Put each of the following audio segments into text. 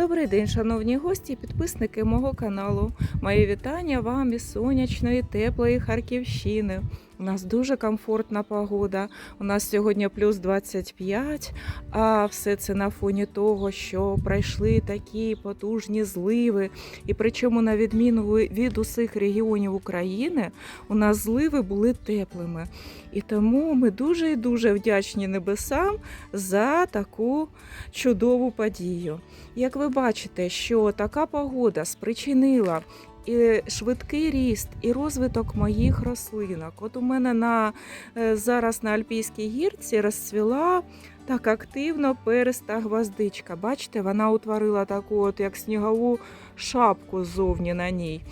Добрий день, шановні гості і підписники мого каналу. Мої вітання вам із сонячної, теплої Харківщини. У нас дуже комфортна погода. У нас сьогодні плюс 25, а все це на фоні того, що пройшли такі потужні зливи. І причому, на відміну від усіх регіонів України, у нас зливи були теплими. І тому ми дуже і дуже вдячні небесам за таку чудову подію. Як ви бачите, що така погода спричинила і швидкий ріст, і розвиток моїх рослинок. От у мене на е, зараз на Альпійській гірці розцвіла так активно переста гвоздичка. Бачите, вона утворила таку, от як снігову шапку ззовні на ній.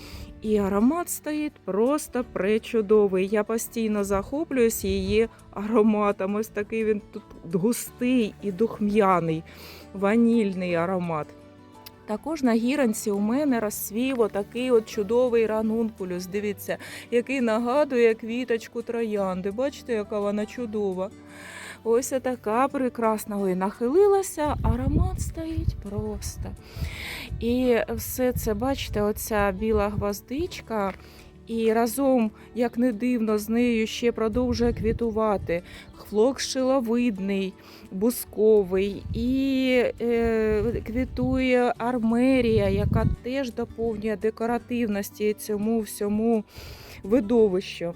І аромат стоїть просто пречудовий. Я постійно захоплююсь її ароматом. Ось такий він тут густий і духм'яний, ванільний аромат. Також на гіранці у мене розсвів отакий от чудовий ранункулюс. Дивіться, який нагадує квіточку троянди. Бачите, яка вона чудова. Ось така прекрасна. Ой, нахилилася, аромат стоїть просто. І все це, бачите, оця біла гвоздичка. І разом, як не дивно, з нею ще продовжує квітувати хлок шиловидний, бусковий, і е, квітує армерія, яка теж доповнює декоративності цьому всьому видовищу.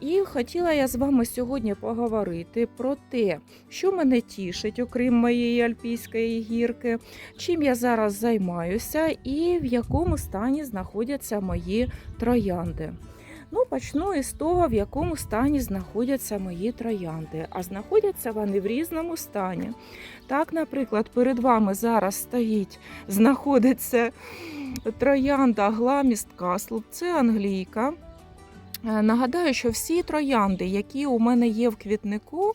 І хотіла я з вами сьогодні поговорити про те, що мене тішить, окрім моєї альпійської гірки, чим я зараз займаюся і в якому стані знаходяться мої троянди. Ну, почну із того, в якому стані знаходяться мої троянди. А знаходяться вони в різному стані. Так, наприклад, перед вами зараз стоїть, знаходиться троянда Гламіст Каслуп, це англійка. Е, Нагадаю, що всі троянди, які у мене є в квітнику,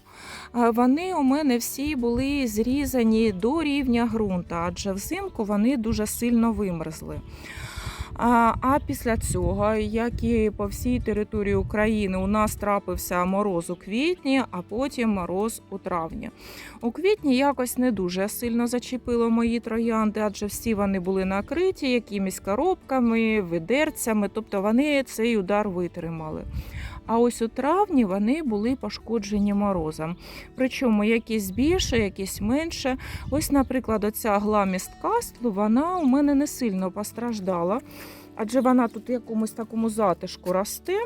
е, вони у мене всі були зрізані до рівня ґрунта, адже взимку вони дуже сильно вимерзли. А, після цього, як і по всій території України, у нас трапився мороз у квітні, а потім мороз у травні. У квітні якось не дуже сильно зачепило мої троянди, адже всі вони були накриті якимись коробками, ведерцями, тобто вони цей удар витримали. А ось у травні вони були пошкоджені морозом. Причому якісь більше, якісь менше. Ось, наприклад, оця гламіст кастлу, вона у мене не сильно постраждала, адже вона тут в якомусь такому затишку росте.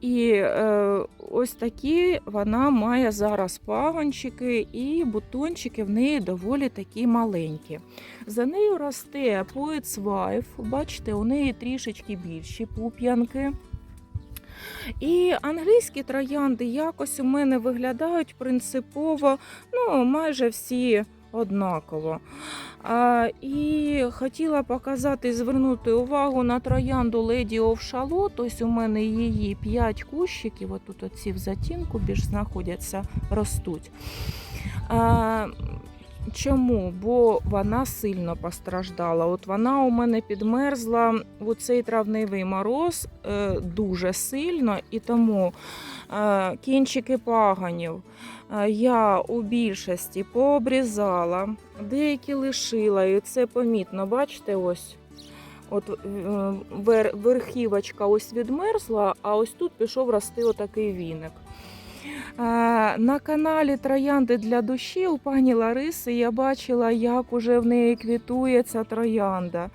І е, ось такі вона має зараз пагончики, і бутончики в неї доволі такі маленькі. За нею росте поетсвайф, бачите, у неї трішечки більші пуп'янки. І англійські троянди якось у мене виглядають принципово, ну, майже всі однаково. А, і хотіла показати, звернути увагу на троянду of Shalot. Ось у мене її 5 кущиків, отут оці в затінку більш знаходяться, ростуть. А, Чому? Бо вона сильно постраждала. От вона у мене підмерзла у цей травневий мороз е, дуже сильно, і тому е, кінчики паганів е, я у більшості пообрізала, деякі лишила, і це помітно. Бачите, ось. От верхівочка ось відмерзла, а ось тут пішов рости отакий віник. Е, На каналі Троянди для душі у пані Лариси я бачила, як уже в неї квітує ця троянда.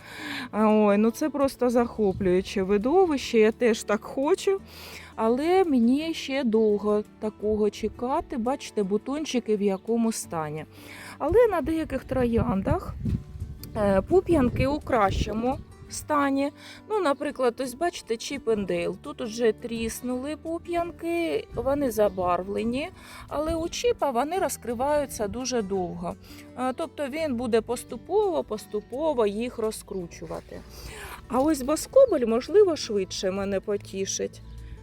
Е, Ой, ну це просто захоплююче видовище. Я теж так хочу. Але мені ще довго такого чекати. Бачите, бутончики в якому стані. Але на деяких трояндах е, пуп'янки у кращому стані. Ну, наприклад, ось бачите, Чіпендейл. Тут вже тріснули пуп'янки, вони забарвлені, але у чіпа вони розкриваються дуже довго. Е, Тобто він буде поступово-поступово їх розкручувати. А ось боскобель, можливо, швидше мене потішить.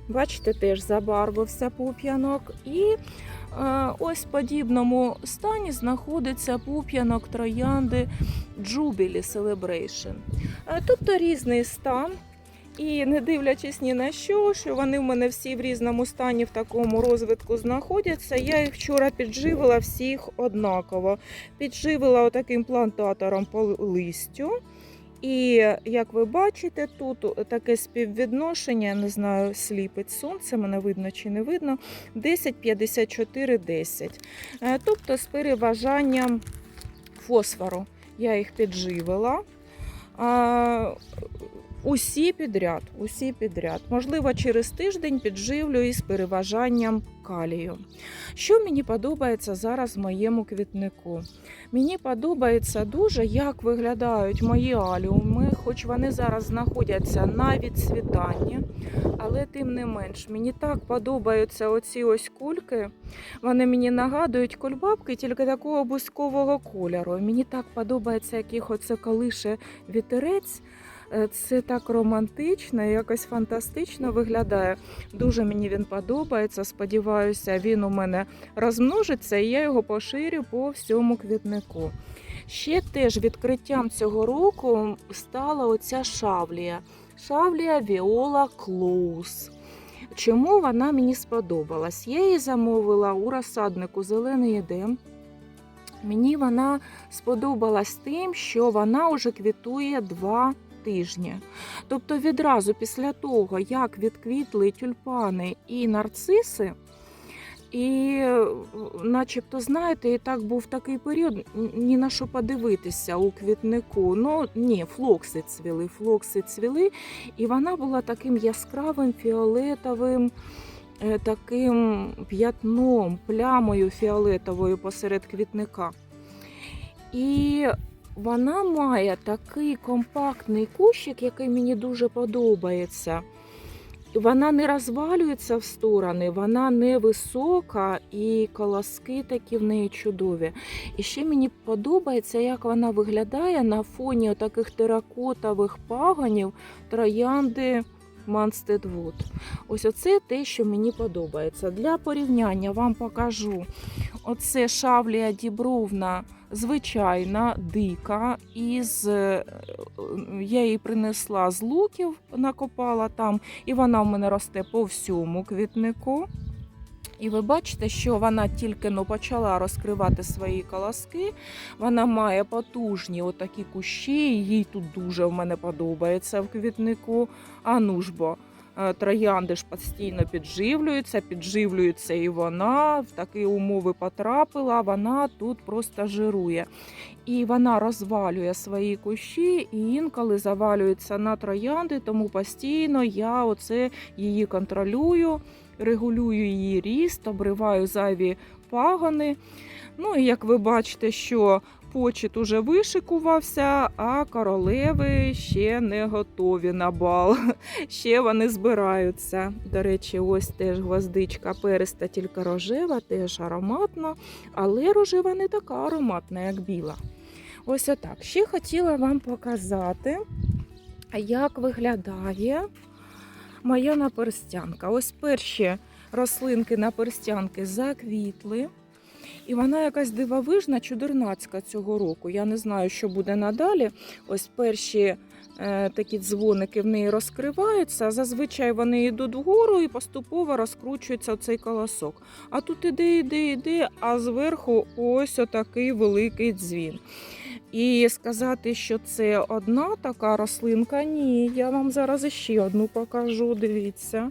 Бачите, теж забарвився пуп'янок. І е, ось в подібному стані знаходиться пуп'янок троянди Jubilee Celebration. Е, Тобто різний стан. І не дивлячись ні на що, що вони в мене всі в різному стані в такому розвитку знаходяться. Я їх вчора підживила всіх однаково. Підживила отаким плантатором по листю. І як ви бачите, тут таке співвідношення, не знаю, сліпить сонце, мене видно чи не видно. 10, 54, 10. Е, Тобто з переважанням фосфору я їх підживила. Усі підряд, усі підряд. Можливо, через тиждень підживлю із переважанням калію. Що мені подобається зараз моєму квітнику? Мені подобається дуже, як виглядають мої аліуми, хоч вони зараз знаходяться на відцвітанні, але тим не менш, мені так подобаються оці ось кульки. Вони мені нагадують кульбабки тільки такого бузькового кольору. Мені так подобається, як їх оце колише вітерець. Е, Це так романтично, якось фантастично виглядає. Дуже мені він подобається. Сподіваюся, він у мене розмножиться і я його поширю по всьому квітнику. Ще теж відкриттям цього року стала оця шавлія. Шавлія Віола Клоус. Чому вона мені сподобалась? Я її замовила у розсаднику Зелений Едем. Мені вона сподобалась тим, що вона вже квітує два тижні. Тобто відразу після того, як відквітли тюльпани і нарциси, і, начебто, знаєте, і так був такий період, ні на що подивитися у квітнику. Ну, ні, флокси цвіли, флокси цвіли, і вона була таким яскравим фіолетовим. е, Таким п'ятном, плямою фіолетовою посеред квітника. І вона має такий компактний кущик, який мені дуже подобається. Вона не розвалюється в сторони, вона не висока і колоски такі в неї чудові. І ще мені подобається, як вона виглядає на фоні таких теракотових пагонів троянди Манстедвуд. Ось оце те, що мені подобається. Для порівняння вам покажу. Оце шавлія дібровна звичайна, дика. Із, е, я її принесла з луків, накопала там, і вона в мене росте по всьому квітнику. І ви бачите, що вона тільки но почала розкривати свої колоски. Вона має потужні отакі кущі, їй тут дуже в мене подобається в квітнику. А ну ж бо. е, Троянди ж постійно підживлюються, підживлюється і вона в такі умови потрапила, вона тут просто жирує. І вона розвалює свої кущі, і інколи завалюється на троянди, тому постійно я оце її контролюю, регулюю її ріст, обриваю зайві пагони. Ну і як ви бачите, що почет уже вишикувався, а королеви ще не готові на бал. Ще вони збираються. До речі, ось теж гвоздичка переста, тільки рожева, теж ароматна, але рожева не така ароматна, як біла. Ось отак. Ще хотіла вам показати, як виглядає моя наперстянка. Ось перші рослинки наперстянки заквітли. І вона якась дивовижна, чудернацька цього року. Я не знаю, що буде надалі. Ось перші е, такі дзвоники в неї розкриваються. Зазвичай вони йдуть вгору і поступово розкручується цей колосок. А тут іде, іде, іде, а зверху ось отакий великий дзвін. І сказати, що це одна така рослинка, ні. Я вам зараз іще одну покажу. Дивіться.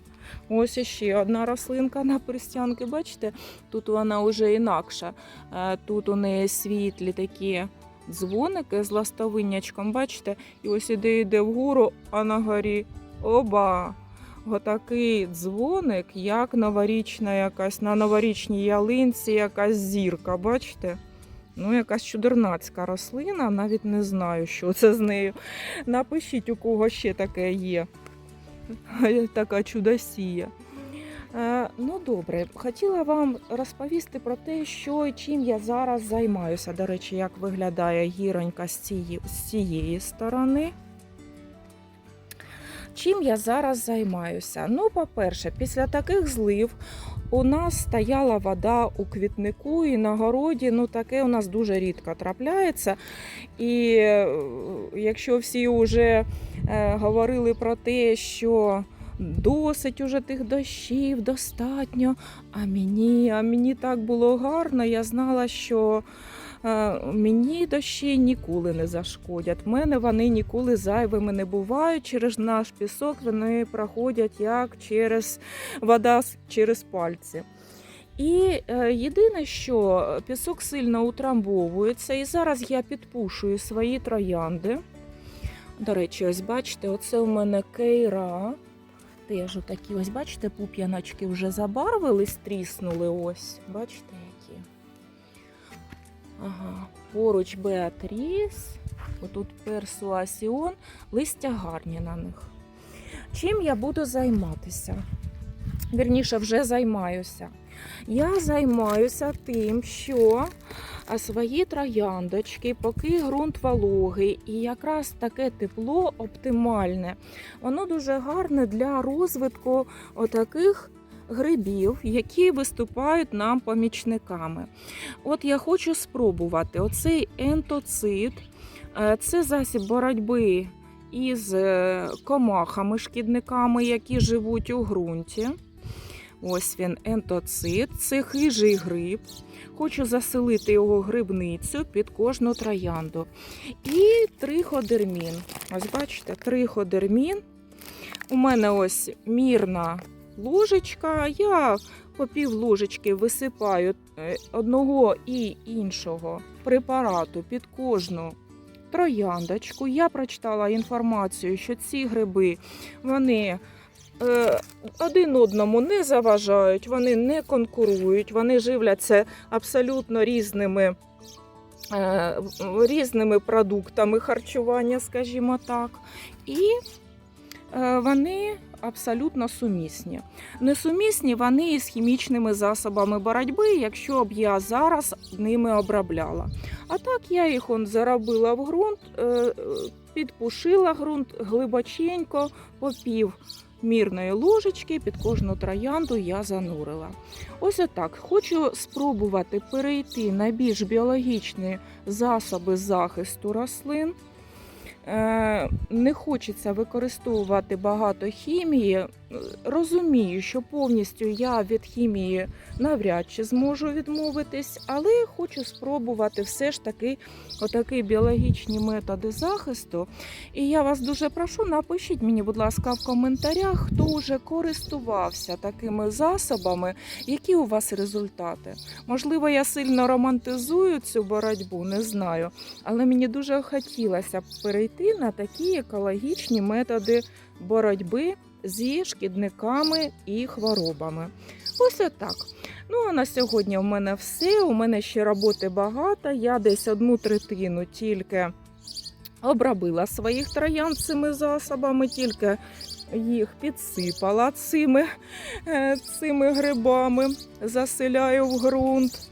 Ось іще одна рослинка на перстянки. Бачите, тут вона вже інакша. Е, Тут у неї світлі такі дзвоники з ластовиннячком, бачите? І ось іде йде вгору, а на горі оба. Отакий дзвоник, як новорічна якась, на новорічній ялинці якась зірка, бачите? Ну, якась чудернацька рослина, навіть не знаю, що це з нею. Напишіть, у кого ще таке є. Така чудосія. Е, ну, добре, хотіла вам розповісти про те, що чим я зараз займаюся. До речі, як виглядає гіронька з цієї, з цієї сторони. Чим я зараз займаюся? Ну, по-перше, після таких злив у нас стояла вода у квітнику і на городі. Ну таке у нас дуже рідко трапляється. І е, якщо всі вже е, говорили про те, що досить уже тих дощів, достатньо. А мені, а мені так було гарно. Я знала, що мені дощі ніколи не зашкодять. В мене вони ніколи зайвими не бувають. Через наш пісок вони проходять як через вода через пальці. І е, єдине, що пісок сильно утрамбовується, і зараз я підпушую свої троянди. До речі, ось бачите, оце у мене кейра. Теж такі, ось бачите, пуп'яночки вже забарвились, тріснули ось. Бачите. Ага. Поруч Беатріс, отут персуасіон, листя гарні на них. Чим я буду займатися? Вірніше, вже займаюся. Я займаюся тим, що свої трояндочки, поки ґрунт вологий, і якраз таке тепло оптимальне, воно дуже гарне для розвитку отаких грибів, які виступають нам помічниками. От я хочу спробувати оцей ентоцит, е, це засіб боротьби із е, комахами, шкідниками, які живуть у ґрунті. Ось він ентоцит, це хижий гриб. Хочу заселити його грибницю під кожну троянду. І триходермін. Ось бачите, триходермін. У мене ось мірна ложечка. Я по пів ложечки висипаю е, одного і іншого препарату під кожну трояндочку. Я прочитала інформацію, що ці гриби вони е, один одному не заважають, вони не конкурують, вони живляться абсолютно різними. е, Різними продуктами харчування, скажімо так, і вони абсолютно сумісні. Несумісні вони із хімічними засобами боротьби, якщо б я зараз ними обробляла. А так я їх он заробила в ґрунт, е, е, підпушила ґрунт глибоченько, по пів мірної ложечки під кожну троянду я занурила. Ось отак. Хочу спробувати перейти на більш біологічні засоби захисту рослин. Е, Не хочеться використовувати багато хімії. Розумію, що повністю я від хімії навряд чи зможу відмовитись, але хочу спробувати все ж таки отакі біологічні методи захисту. І я вас дуже прошу, напишіть мені, будь ласка, в коментарях, хто вже користувався такими засобами, які у вас результати. Можливо, я сильно романтизую цю боротьбу, не знаю. Але мені дуже хотілося б перейти на такі екологічні методи боротьби зі шкідниками і хворобами. Ось отак. Ну а на сьогодні у мене все. У мене ще роботи багато. Я десь одну третину тільки обробила своїх троян цими засобами, тільки їх підсипала цими, е, цими грибами, заселяю в ґрунт.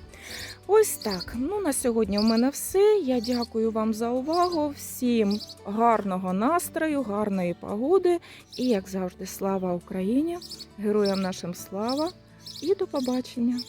Ось так. Ну на сьогодні у мене все. Я дякую вам за увагу. Всім гарного настрою, гарної погоди. І, як завжди, слава Україні! Героям нашим слава і до побачення!